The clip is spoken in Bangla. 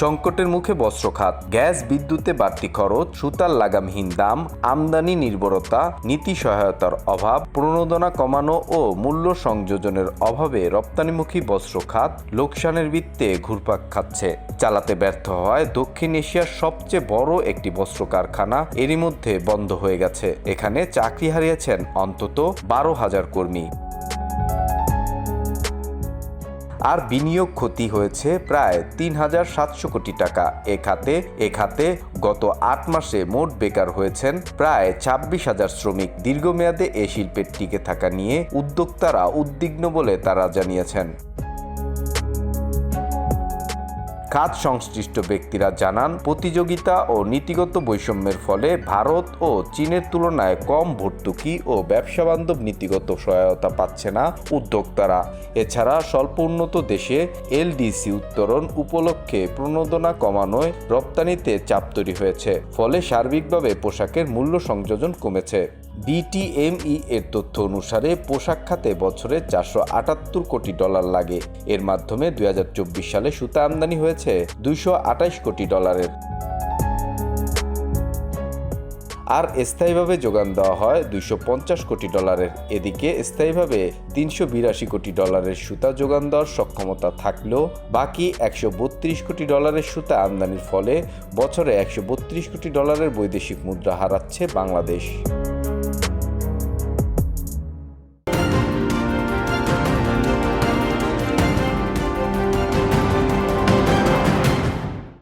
সংকটের মুখে বস্ত্র খাত গ্যাস বিদ্যুতে বাড়তি খরচ, সুতার লাগামহীন দাম, আমদানি নির্ভরতা, নীতি সহায়তার অভাব, প্রণোদনা কমানো ও মূল্য সংযোজনের অভাবে রপ্তানিমুখী বস্ত্র খাত লোকসানের বৃত্তে ঘুরপাক খাচ্ছে। চালাতে ব্যর্থ হয় দক্ষিণ এশিয়ার সবচেয়ে বড় একটি বস্ত্র কারখানা এরই মধ্যে বন্ধ হয়ে গেছে। এখানে চাকরি হারিয়েছেন অন্তত বারো হাজার কর্মী। আর বিনিয়োগ ক্ষতি হয়েছে প্রায় তিন হাজার সাতশো কোটি টাকা। এ খাতে এ খাতে গত আট মাসে মোট বেকার হয়েছেন প্রায় ছাব্বিশ হাজার শ্রমিক। দীর্ঘমেয়াদে এ শিল্পের টিকে থাকা নিয়ে উদ্যোক্তারা উদ্বিগ্ন বলে তারা জানিয়েছেন। খাত সংশ্লিষ্ট ব্যক্তিরা জানান, প্রতিযোগিতা ও নীতিগত বৈষম্যের ফলে ভারত ও চীনের তুলনায় কম ভর্তুকি ও ব্যবসা বান্ধব নীতিগত সহায়তা পাচ্ছে না উদ্যোক্তারা। এছাড়া স্বল্প উন্নত দেশে এলডিসি উত্তরণ উপলক্ষে প্রণোদনা কমানোয় রপ্তানিতে চাপ তৈরি হয়েছে, ফলে সার্বিকভাবে পোশাকের মূল্য সংযোজন কমেছে। বিটিএমই এর তথ্য অনুসারে পোশাক খাতে বছরে চারশো আটাত্তর কোটি ডলার লাগে। এর মাধ্যমে দুই হাজার চব্বিশ সালে সুতা আমদানি হয়েছে দুইশো কোটি ডলারের। আর স্থায়ীভাবে যোগান দেওয়া হয় দুইশো পঞ্চাশ কোটি ডলারের। এদিকে স্থায়ীভাবে তিনশো বিরাশি কোটি ডলারের সুতা যোগান দেওয়ার সক্ষমতা থাকলেও বাকি একশো বত্রিশ কোটি ডলারের সুতা আমদানির ফলে বছরে একশো বত্রিশ কোটি ডলারের বৈদেশিক মুদ্রা হারাচ্ছে বাংলাদেশ।